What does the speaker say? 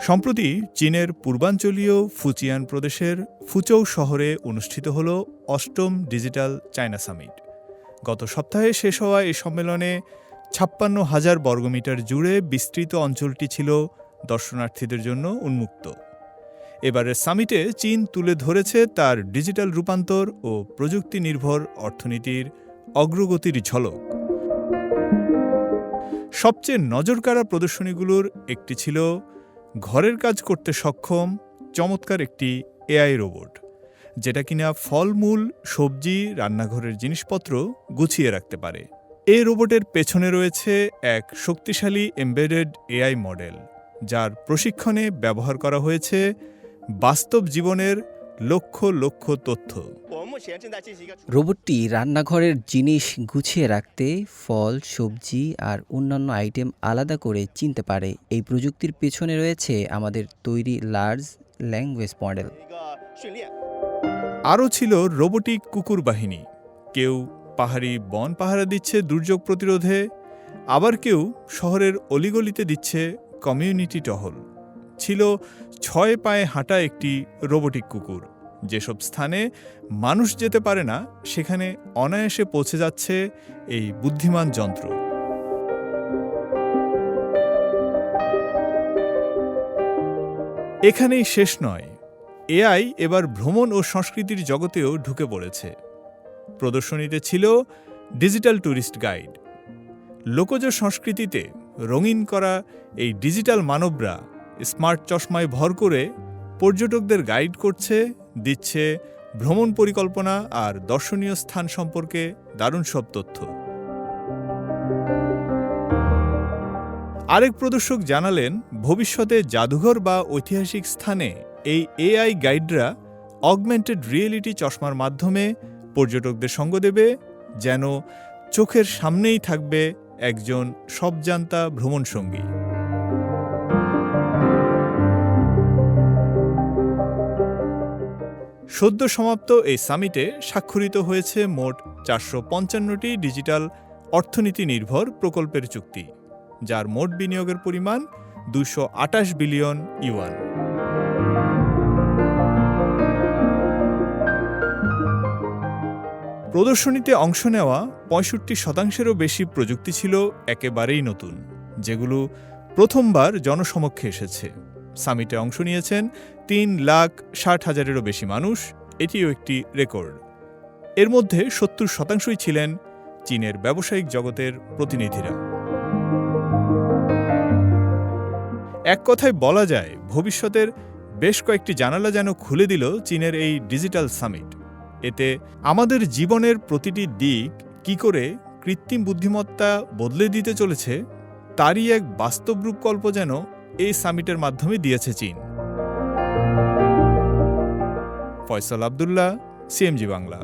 সম্প্রতি চীনের পূর্বাঞ্চলীয় ফুচিয়ান প্রদেশের ফুচৌ শহরে অনুষ্ঠিত হল অষ্টম ডিজিটাল চায়না সামিট। গত সপ্তাহে শেষ হওয়া এই সম্মেলনে ছাপ্পান্ন হাজার বর্গমিটার জুড়ে বিস্তৃত অঞ্চলটি ছিল দর্শনার্থীদের জন্য উন্মুক্ত। এবারের সামিটে চীন তুলে ধরেছে তার ডিজিটাল রূপান্তর ও প্রযুক্তি নির্ভর অর্থনীতির অগ্রগতির ঝলক। সবচেয়ে নজরকাড়া প্রদর্শনীগুলোর একটি ছিল ঘরের কাজ করতে সক্ষম চমৎকার একটি এআই রোবট, যেটা কিনা ফলমূল, সবজি, রান্নাঘরের জিনিসপত্র গুছিয়ে রাখতে পারে। এই রোবটের পেছনে রয়েছে এক শক্তিশালী এমবেডেড এআই মডেল, যার প্রশিক্ষণে ব্যবহার করা হয়েছে বাস্তব জীবনের লক্ষ লক্ষ তথ্য। রোবটটি রান্নাঘরের জিনিস গুছিয়ে রাখতে, ফল, সবজি আর অন্যান্য আইটেম আলাদা করে চিনতে পারে। এই প্রযুক্তির পেছনে রয়েছে আমাদের তৈরি লার্জ ল্যাঙ্গুয়েজ মডেল আরও ছিল রোবটিক কুকুর বাহিনী। কেউ পাহাড়ি বন পাহারা দিচ্ছে দুর্যোগ প্রতিরোধে, আবার কেউ শহরের অলিগলিতে দিচ্ছে কমিউনিটি টহল। ছিল ছয় পায়ে হাঁটা একটি রোবটিক কুকুর। যেসব স্থানে মানুষ যেতে পারে না, সেখানে অনায়াসে পৌঁছে যাচ্ছে এই বুদ্ধিমান যন্ত্র। এখানেই শেষ নয়। এআই এবার ভ্রমণ ও সংস্কৃতির জগতেও ঢুকে পড়েছে। প্রদর্শনীতে ছিল ডিজিটাল ট্যুরিস্ট গাইড। লোকজ সংস্কৃতিতে রঙিন করা এই ডিজিটাল মানবরা স্মার্ট চশমায় ভর করে পর্যটকদের গাইড করছে দিচ্ছে ভ্রমণ পরিকল্পনা আর দর্শনীয় স্থান সম্পর্কে দারুণ সব তথ্য। আরেক প্রদর্শক জানালেন, ভবিষ্যতে জাদুঘর বা ঐতিহাসিক স্থানে এই এআই গাইডরা অগমেন্টেড রিয়েলিটি চশমার মাধ্যমে পর্যটকদের সঙ্গ দেবে, যেন চোখের সামনেই থাকবে একজন সবজান্তা ভ্রমণসঙ্গী। সদ্য সমাপ্ত এই সামিটে স্বাক্ষরিত হয়েছে মোট চারশো পঞ্চান্নটি ডিজিটাল অর্থনীতি নির্ভর প্রকল্পের চুক্তি, যার মোট বিনিয়োগের পরিমাণ দুশো আটাশ বিলিয়ন ইউয়ান। প্রদর্শনীতে অংশ নেওয়া পঁয়ষট্টি শতাংশেরও বেশি প্রযুক্তি ছিল একেবারেই নতুন, যেগুলো প্রথমবার জনসমক্ষে এসেছে। সামিটে অংশ নিয়েছেন তিন লাখ ষাট হাজারেরও বেশি মানুষ, এটিও একটি রেকর্ড। এর মধ্যে সত্তর শতাংশই ছিলেন চীনের ব্যবসায়িক জগতের প্রতিনিধিরা। এক কথায় বলা যায়, ভবিষ্যতের বেশ কয়েকটি জানালা যেন খুলে দিল চীনের এই ডিজিটাল সামিট। এতে আমাদের জীবনের প্রতিটি দিক কি করে কৃত্রিম বুদ্ধিমত্তা বদলে দিতে চলেছে, তারই এক বাস্তব রূপকল্প যেন এই সামিটের মাধ্যমে দিয়েছে চীন। ফয়সাল আবদুল্লাহ সিএমজি বাংলা।